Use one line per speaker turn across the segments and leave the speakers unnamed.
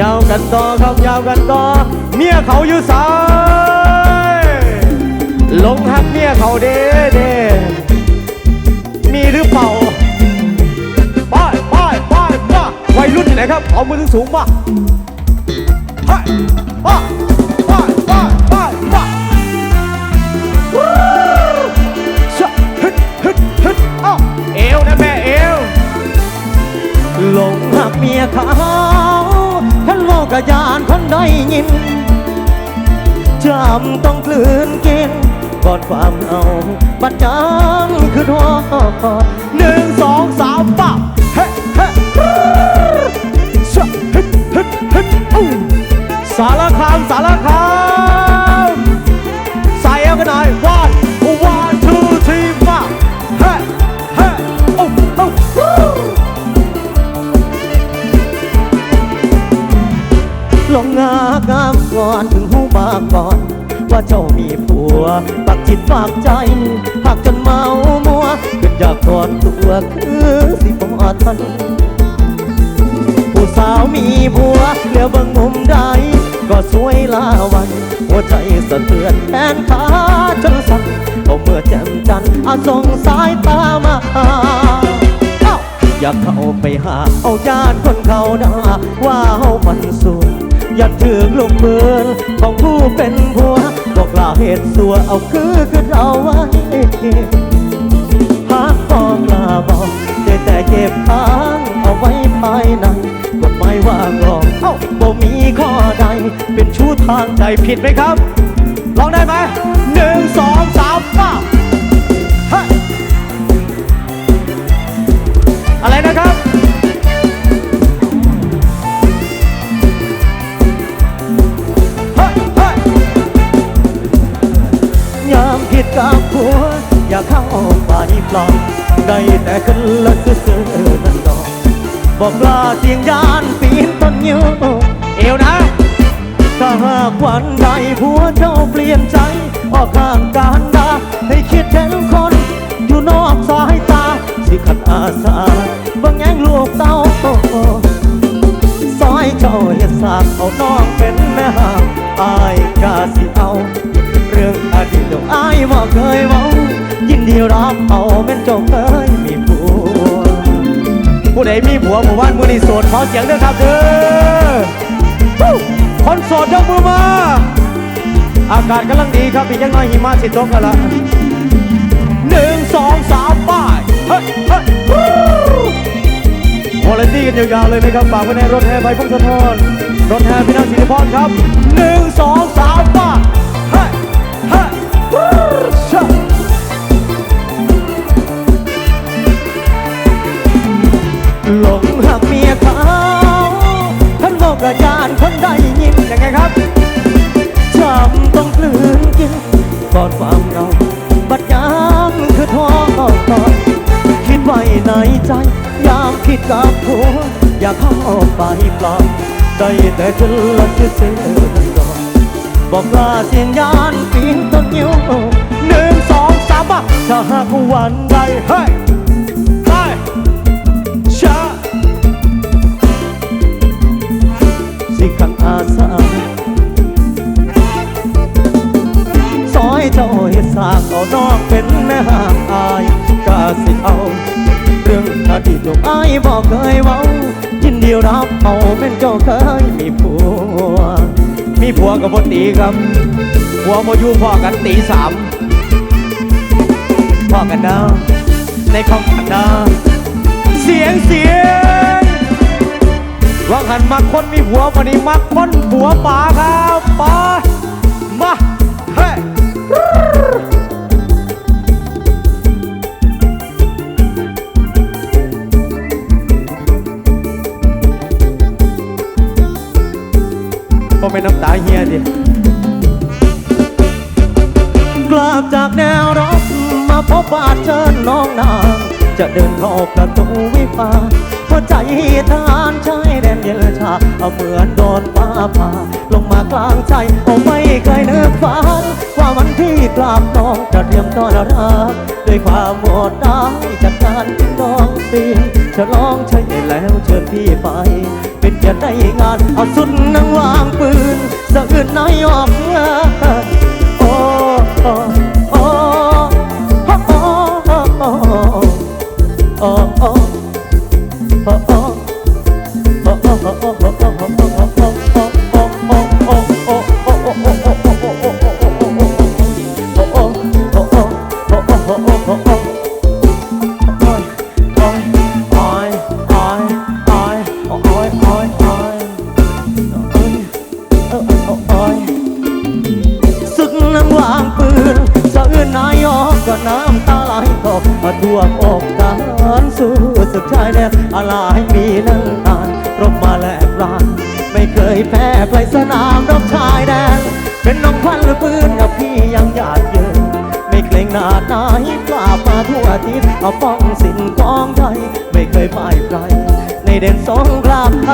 ยาวกันต่อครับยาวกันต่อเมียเขาอยู่สายลงหักเมียเขาเด้เด้มีหรือเปล่าไปไปไปไปวัยรุ่นที่ไหนครับเอามือสูงๆมาไปไปไปไปไปไปวู้ชะฮึดฮึดฮึดอ้าเอวนะแม่เอว
ลงหักเมียเขา กยานคนได้ยินจำต้องกลืนกินก่อนความเอาบัดจังคือทอด
ปัก
จิตฝากใจหักจนเมามัวขึ้นอยากถอนตัวคือสิบอทันผู้สาวมีผัวเหลือบิ่งมุมใดก็สวยลาวัน หัวใจสะเทือนแขนขาจนสั่นเอาเมื่อแจ่มจันทร์อาส่งสายตามาอยากเข้าไปหา เอาญาติคนเขาด่าว่าเฮามันสูงอย่าถือลูกเบือนของผู้เป็นผัว กลาเหตุสัวเอาคือคือเราไว้หากบอกลาบอกได้แต่เก็บทางเอาไว้ภายในกฎหมายว่ากรองเอ้าบ่มีข้อใด เป็นชู้ทางใจ
ผิดไหมครับลองได้ไหมหนึ่งสองสามป้า
ปปลอมได้แต่ขึ้นละซื่อนั่นดอกบอกลาเสียงยานปีนต้นยิ้ว
เอวนะ
ถ้าหากวันใดผัวเจ้าเปลี่ยนใจ ออกข้างการดาให้คิดเห็นคน อยู่นอกสายตา สิขัดอาสาบางแงงลูกเต้าซอยเจ้าเฮ็ดสากเอาน้องเป็นแม่หางอายกาสิเอา เรื่องอดีตเดี๋ยวอายบ่เคยเว้ายินดีรับเอาแม่นเจ้าเคยมีผัว
ผู้ใดมีผัวหมู่บ้านมือนี่โสดขอเสียงด้วยครับเด้อฮู้คนโสดยกมือมา อากาศกำลังดีครับอีกยังน้อยหิมะสิตกกันละหนึ่งสองสามป้ายเฮ้ยเฮ้ยวู้วอลเลนตี้กันยาวๆเลยนะครับฝากไว้ในรถแห่ไฟพงศธรรถแห่พี่นางสิริพรครับหนึ่งสองสาม
หลงหักเมียเขาท่านบอกอาจารย์คนได้ยิน
ยังไงครับ
จำต้องกลืนกินก่อนความเราบัดยามคือท้อก่อนคิดไว้ในใจ ยามคิดกับผัวอยากเข้าไปปลอบได้แต่ขึ้นละซื่อๆนั่นดอกบอกลาเสียงยานปีนต้นยิ้ว
หนึ่งสองสามป่ะ
ถ้าหากวันใด
เฮ้ย
อาสาซอยเจ้าเฮ็ดสร้างเอาน้องเป็นแม่ห้างอายกาสิเอาเรื่องอดีตลูกอายบอกเคยเว้ายินดีรับเอาเป็นเจ้าเคยมีผัว
มีผัวกับบตีครับผัวโมอยูพ่อกันตีสามพ่อกันนะในคอมกันนะเสียงเสียง ว่าหันมักคนมีผัววันนี้มักคนผัวป๋าครับป๋ามาเฮ้ยก็ไม่น้ำตาเฮียดิ
กลับจากแนวรบมาพบว่าเชิญน้องนาง จะเดินเข้าประตูวิภา หัวใจทารชายแดนเยลชาเอาเหมือนโดนฟ้าผ่าลงมากลางใจผมไม่เคยนึกฝันว่าวันที่กลับน้องจะเตรียมต้อนรับด้วยความโหดร้ายจากการน้องปีนฉลองใช่แล้วเชิญพี่ไป เป็นเกียรติได้งานเอาสุดนั่งวางปืนสะอื่นนายออกงา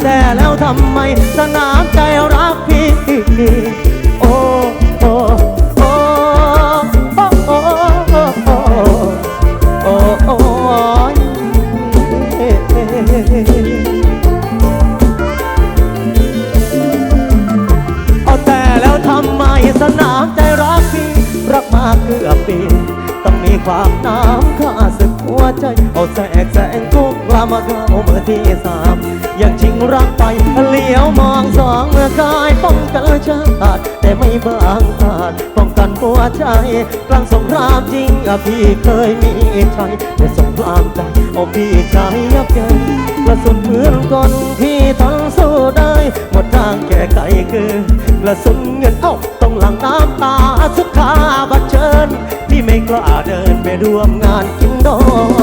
แต่แล้วทำไมสนามใจรักพี่โอ้โอ้โอ้โอ้โอ้โอ้โอ้โอ้เอาแต่แล้วทำไมสนามใจรักพี่รักมาเกือบปีต้องมีความน้ำข้าศึกหัวใจเอาแส มาเข้าเมื่อที่สามยังชิงรักไปเลี้ยวมองสองเมื่อกายป้องกันชาติแต่ไม่บางอาจป้องกันหัวใจ กลางสงครามจริงอะพี่เคยมีชัยแต่สงครามใจเอาพี่ใจยับเยินกระสุนปืนกลพี่ทนสู้ได้หมดทางแก้ไขคือกระสุนเงินเอ้าต้องหลังน้ำตาสุดขาบัดเชิญพี่ไม่กล้าเดินไปร่วมงานกินดอ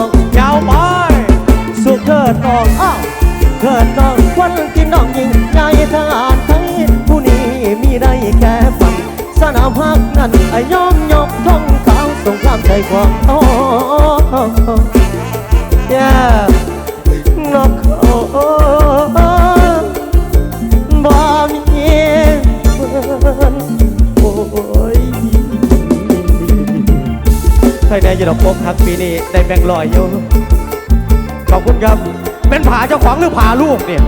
ก
ยาวไป
เถิดน้องอ้าวเถิดน้องควันกินน้องยิงใจทหารไทยผู้นี้มีได้แค่ฝันสนามพักนั้นไอ้ยอมยกทองขาวสงครามใจความโอ้ยนกโอ้บ่มีเพื่อนโอ้ย
ใครได้จะดอกพบครับปีนี้ได้แบ่งลอยอยู่ อบคุณครับ เป็นผาเจ้าของหรือผาลูกเนี่ย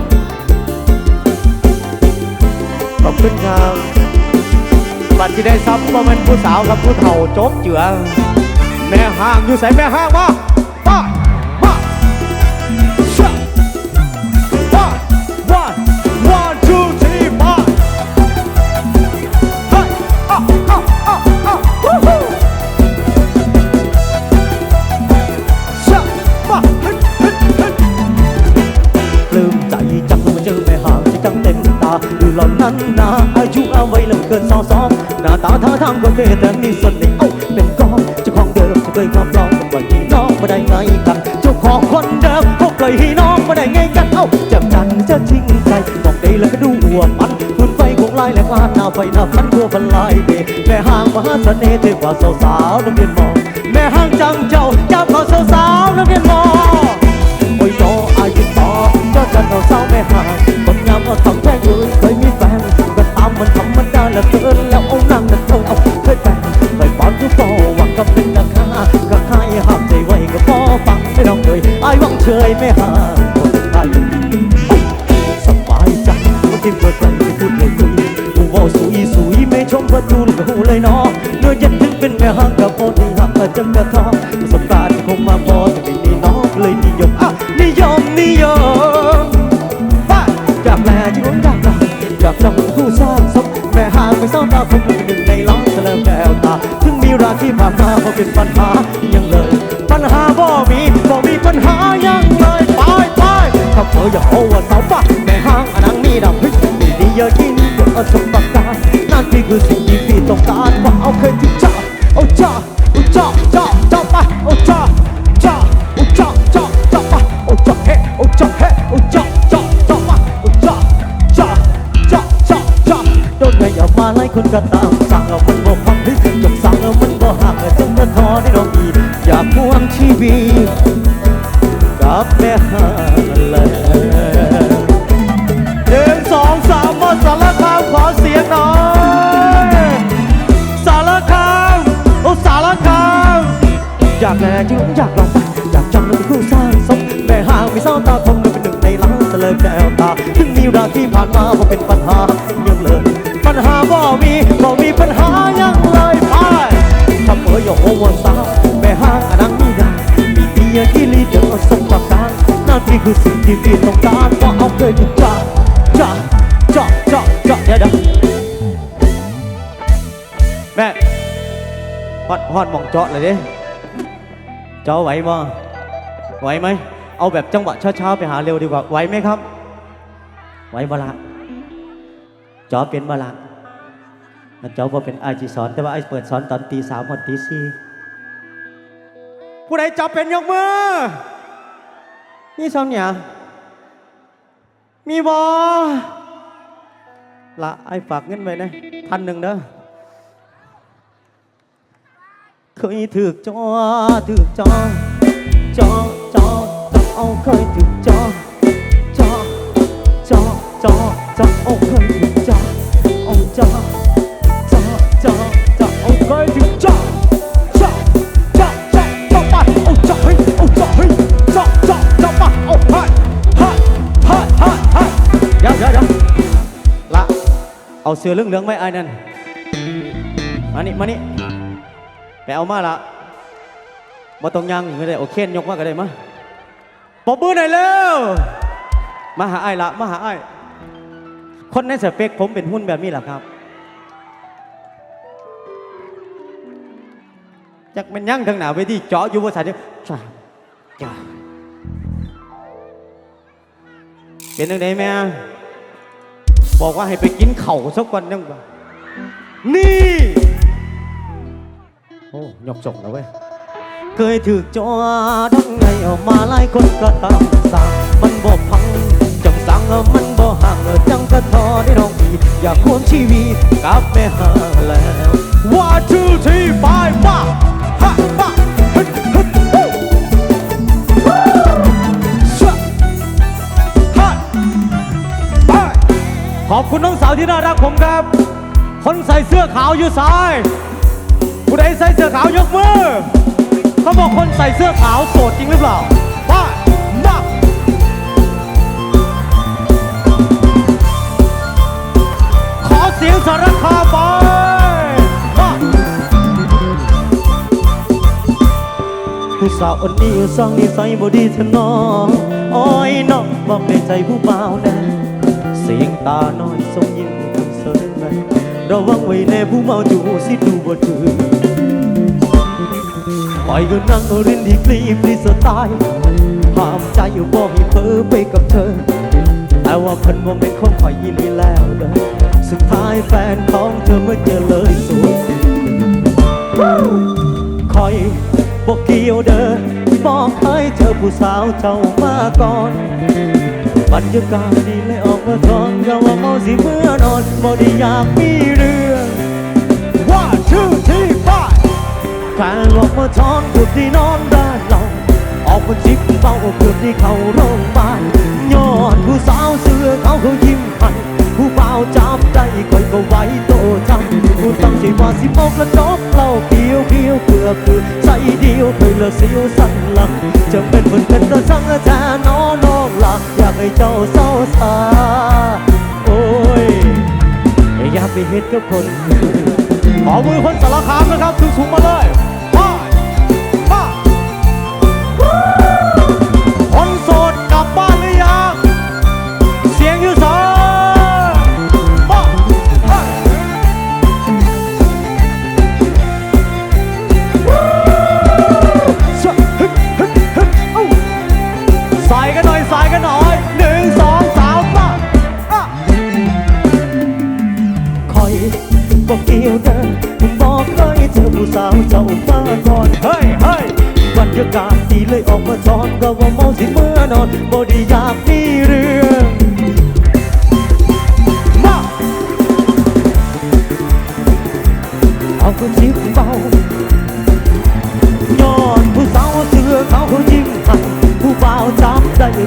ขอบคุณครับบัตรที่ได้ซับว่ามันผู้สาวกับผู้เฒ่าโจ๊กเจือ แม่ห้างอยู่ใส่แม่ห้างวะ
หล่อนนั้นนาอายุเอาไว้เหลือเกินสองสองหน้าตาท่าทางก็เท่แต่มีเสน่ห์เอ้าเป็นกองเจ้าของเดิมจะเคยครอบครองกับวันที่น้องมาได้ไงกันเจ้าของคนเดิมเขาปล่อยให้น้องมาได้ไงกันเอ้าจับกันจะทิ้งใจบอกได้แล้วก็ดูหัวมันคุณไฟคงไล่แหลกลานหน้าไฟหน้าพันทั่วบรรลัยเดแม่ห่างมหาเสน่ห์เท่กว่าสาวๆนักเรียนมองแม่ห่างจังเจ้าจับเขาสาว งเชยแม่ห่างคนไทยสบายใจไม่ทิ้งเปิดใจไม่พูดเลยคุยหูเว่าสุยสุยไม่ชมพระดูลูกหูเลยเนาะเนื้อเย็นถึงเป็นแม่ห้างกับโอดีหักจังกระทอประสบการณ์คงมาพอแต่ไม่มีน้องเลยนิยมอะนิยมนิยมอยากแม่ที่ล้นอยากเราอยากเราเป็นผู้สร้างสมแม่ห่างไม่เศร้าตาคงเป็นหนึ่งในล้านเสลอแก้วตาถึงมีราที่ผ่านมาพอเป็นปัญหา ว่างสมแม่ห่าเศร้าตาคมเป็นหนึ่งในล้าสลอแก้วตาถึงมีราที่บ่เป็นปัญหายังเลย ปัญหาบ่มีบ่มีปัญหายังเลยไปทำเอ๋ยโอ้โหสาวแม่ห้างอนังมีดามีเมียที่ลีเดอร์สมประการนั่นที่คือสิ่งที่พี่ต้องการก็เอาเคยถูกจ้าจ้าจ้าจ้าจ้าเดี๋ยวเดี๋ยว
แม่ฮอดฮอดมองเจาะเลยเด้เจ้าไหวบ่ไหวไหมเอาแบบจังหวะช้าๆไปหาเร็วดีกว่าไหวไหมครับ ไหวบ่ละ จาะเป็นบ่ละมันเจ้าบ่เป็นไอจีสอน แต่ว่าไอเปิดสอนตอนตีสามพอตีสี่ผู้ใดจับเป็นยกมือ นี่ซ้อมเนี่ยมีบ่ละไอฝากเงินไว้นะพันหนึ่งเด้อเคยถึกจอถึกจอจอจอจอเอาเคยถึกจอจอจอจอจอเอาเคย จอเอาจอจอจอจอเอาเคยถึกจอจอจอจอจอไปเอาจอเฮ้ยเอาจอเฮ้ยจอจอจอไปเอาเฮ้ยฮ้ยฮ้ยฮ้ยเฮ้ยเดี๋ยวเดี๋ยวเดี๋ยวละเอาเสื้อเรื่องเหลืองไว้ไอ้นั่นมานี่มานี่ไปเอามาละมาตรงยังก็ได้โอเคนยกมาก็ได้มาปอบมือหน่อยเร็วมาหาไอ้ละมาหาไอ้ คนในสเปคผมเป็นหุ้นแบบนี้แหละครับอยากเป็นยั่งทางหนาเวทีเจาะอยู่บนสายนี้จ้าจ้าเป็นยังไงแม่บอกว่าให้ไปกินเข่าสักวันนึงบ่นี่ โอ้ยกจกแล้วเว้ย
เคยถูกจอทั้งไงออกมาหลายคนก็ตามสั่งมันบ่พังจังสั่งมันบ่ห่างจังก็ อยากควงชีวิตกับแม่หาแล้ว
One two three five ป้าฮะป้าฮึดฮึดฮู้ชะฮะไปขอบคุณน้องสาวที่น่ารักผมครับ คนใส่เสื้อขาวอยู่ซ้ายผู้ใดใส่เสื้อขาวยกมือเขาบอกคนใส่เสื้อขาวโสดจริงหรือเปล่า สียงสารคามไปมา
ผู้สาวคนนี้สร้างนิสัยบ่ดีเถอน้องอ้อยน้องบอกในใจผู้เบาแน่เสียงตาน้อยทรงยิ้มคนเสยแม่ระวังไว้แน่ผู้เมาจูสิดูบ่ถือปล่อยก็นั่งรินดีกรีบดีสไตล์ห้ามใจอยู่บ่ให้เพ้อไปกับเธอแต่ว่าเพิ่นบ่เป็นคนคอยยินดีแล้วเด้อ สุดท้ายแฟนของเธอเมื่อเจอเลยสวยคอยบอกเกี่ยวเด้อบอกเคยเจอผู้สาวเจ้ามาก่อนบรรยากาศดีเลยออกมาทอนก็ว่าเมาสิเมื่อนอนบ่ได้อยากมีเรื่อง
One two three five
แฟนออกมาทอนกุดที่นอนด้านเราออกมาจิบเบาเกือบที่เขาโรงพยาบาลย้อนผู้สาวเสื้อเขาเขายิ้มให้ บใจคอยก็ไว้โตจำผู้ตั้งใจว่าสิเมากระจกเล่าเพียวเพียวเพื่อคือใจเดียวเคยละเสียวสั่นหลังจะเป็นคนเป็นตัวจังแท้น้อน้องหลักอยากให้เจ้าเศร้าสาโอ้ยอยากไปเฮ็ดกับคนอื่น
ขอมือคนสารคามนะครับสูงๆมาเลย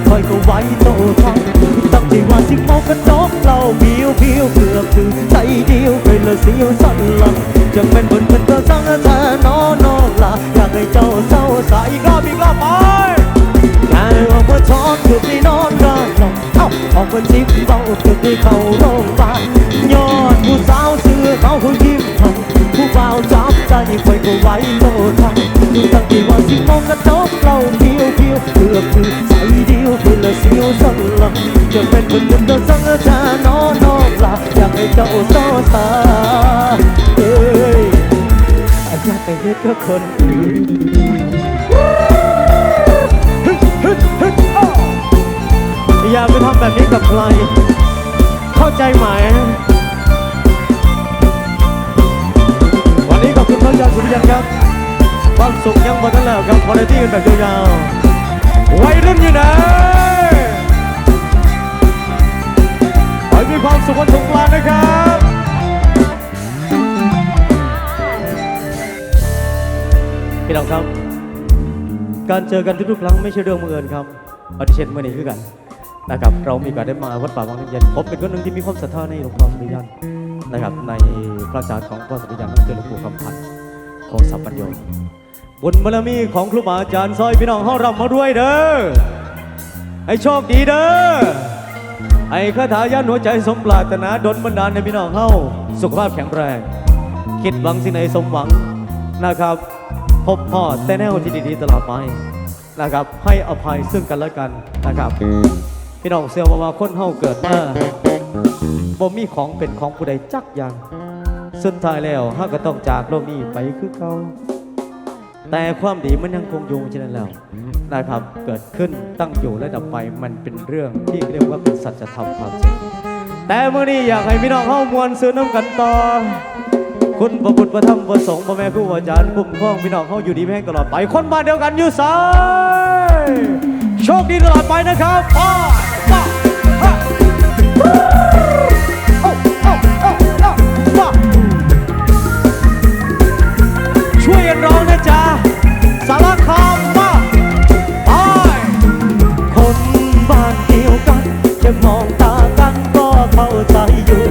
คอยก็
ไว้โตทันตั้งใจว่าสิเมากันนกเราเพียวเพียวเกือบถึงใจเดียวเคยละเสียวสั่นหลังจังเป็นบนเป็นตาสังแท้นอนองละอยากให้เจ้าเศร้าสาย
อีกรอบอีกรอบไป
แค่ออกมาช้อนคือที่นอนกันเราเอ้าออกมาจิบเบาจนได้เข้าโรงพยาบาลยอดผู้สาวเสื้อเขาเขายิ้มหาวจับใจคอยก็ไว้โตทันตั้งที่ว่าสิมองกระจกเราเพียวเพียวเกือบคือใจเดียวเพื่อละเสียวสันหลังจนเป็นคนหนึ่งเดินสังจานอนนอกหลับอยากให้เจ้าโซตาเอ้ยอาจจะไปเฮ็ดกับคนอื่น
อย่าไปทำแบบนี้กับใคร เข้าใจไหม คุณท่านอาจารย์สุริยันครับ ความสุขยังหมดแล้วครับคุณภาพกันแบบยาวๆวัยรุ่นอยู่ไหนขอให้มีความสุขวันสงกรานต์นะครับพี่น้องครับ การเจอกันทุกๆครั้งไม่ใช่เรื่องบังเอิญครับปฏิเสธเมื่อนี้คือกัน นะครับเรามีโอกาสได้มาวัดป่าบางน้ำเย็นผมเป็นคนหนึ่งที่มีความศรัทธาในหลวงพ่อสุริยันนะครับในพระอาจารย์ของพ่อสุริยันนั่นคือหลวงปู่คำพันธ์โคสัพปัญโยบุญบารมีของครูบาอาจารย์ซอยพี่น้องเฮารับมาด้วยเด้อให้โชคดีเด้อให้คาถายันหัวใจสมปรารถนาดลบันดาลในพี่น้องเฮาสุขภาพแข็งแรง คิดหวังสิ่งไหนสมหวังนะครับ พบพ่อแต่แนวที่ดีๆตลอดไปนะครับ ให้อภัยซึ่งกันและกันนะครับ พี่น้องเสียว่าคนเฮาเกิดมาบ่มีของเป็นของผู้ใดจักอย่างสุดท้ายแล้วเฮาก็ต้องจากโลกนี้ไปคือเก่าแต่ความดีมันยังคงอยู่ฉะนั้นแล้วนะครับเกิดขึ้นตั้งอยู่และดับไปมันเป็นเรื่องที่เรียกว่าเป็นสัจธรรมความจริงแต่เมื่อนี้อยากให้พี่น้องเฮามวลซื้อน้ำกันต่อ คุณพระพุทธพระธรรมพระสงฆ์พระแม่ครูอาจารย์คุ้มครองพี่น้องเขาอยู่ดีแม่งตลอดไปคนบ้านเดียวกันอยู่สายโชคดีตลอดไปนะครับป้า จ๊ะสารคามมาไป
คนบ้านเดียวกัน จะมองตากันก็เข้าใจอยู่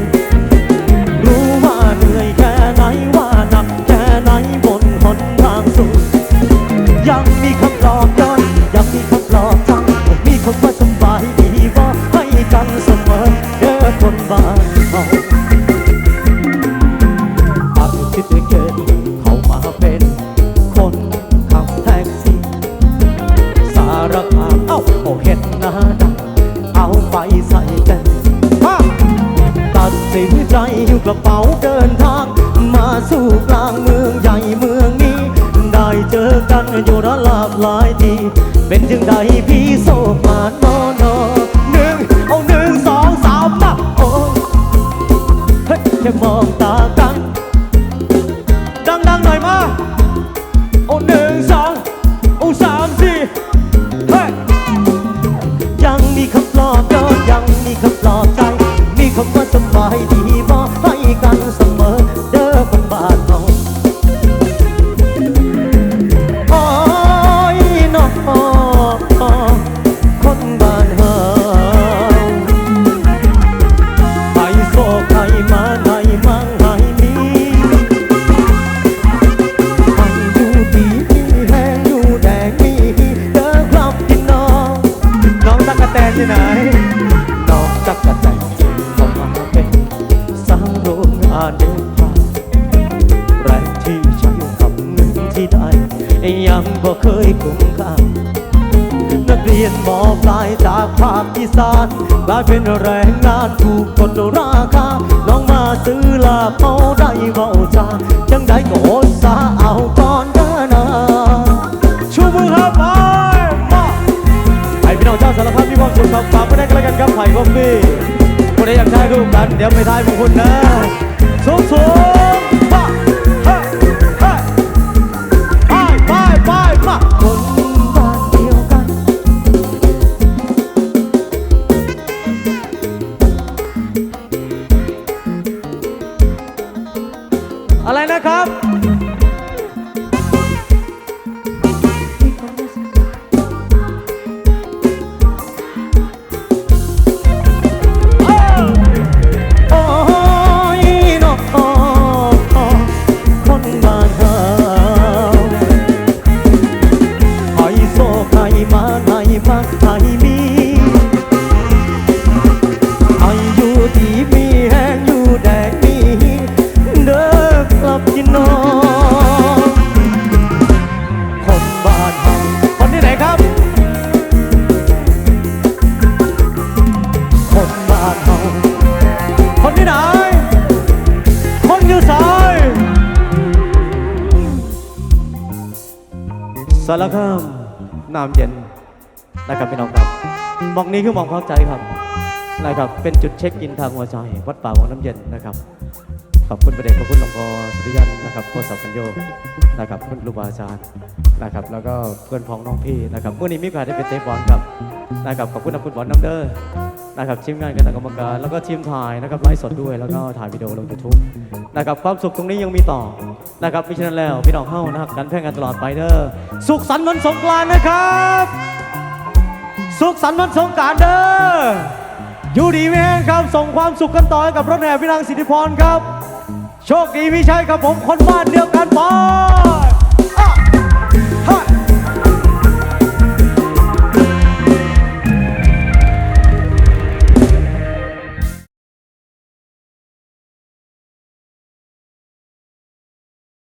ฮ้
ที่ไหน
นอกจากกระใจเข้ามาเป็นสร้างโรงงานเดินทางแรงที่ใช้กับเงินที่ได้ ยังบ่เคยคุ้มค่านักเรียนมอปลายจากภาคอีสานกลายเป็นแรงงานถูกกดราคาน้องมาซื้อลาเอาได้เบาจาจังได้ก็อดสาเอา ก
ไว้ได้กันแล้วกันครับไผ่บอมบี้คนใดอยากถ่ายรูปกัน เดี๋ยวไปทายพวกคุณนะสู้
ความ
เย็นนะครับพี่น้องครับมองนี้คือมองเข้าใจครับนะครับ เป็นจุดเช็คอินทางหัวใจวัดป่าวังน้ำเย็นนะครับขอบคุณประเดชพระคุณหลวงพ่อสุริยันนะครับโคสับปัญโยนะครับคุณครูบาอาจารย์นะครับ แล้วก็เพื่อนพ้องน้องพี่นะครับเมื่อนี้มีโอกาสได้เป็นเตะบอลครับนะครับขอบคุณนักฟุตบอลน้ำเด้อ นะครับทีมงานคณะกรรมการ แล้วก็ทีมถ่ายนะครับไลฟ์สดด้วยแล้วก็ถ่ายวิดีโอลงยูทูบนะครับความสุขตรงนี้ยังมีต่อนะครับมิฉะนั้นแล้วพี่น้องเข้านะครับกันแพร่งกันตลอดไปเด้อสุขสันต์วันสงกรานต์นะครับ สุขสันต์วันสงกรานต์เด้ออยู่ดีไม่แห้งครับส่งความสุขกันต่อให้กับรถแห่พี่นางสิทธิพรครับ โชคดีพิชัยครับผมคนบ้านเดียวกันปอย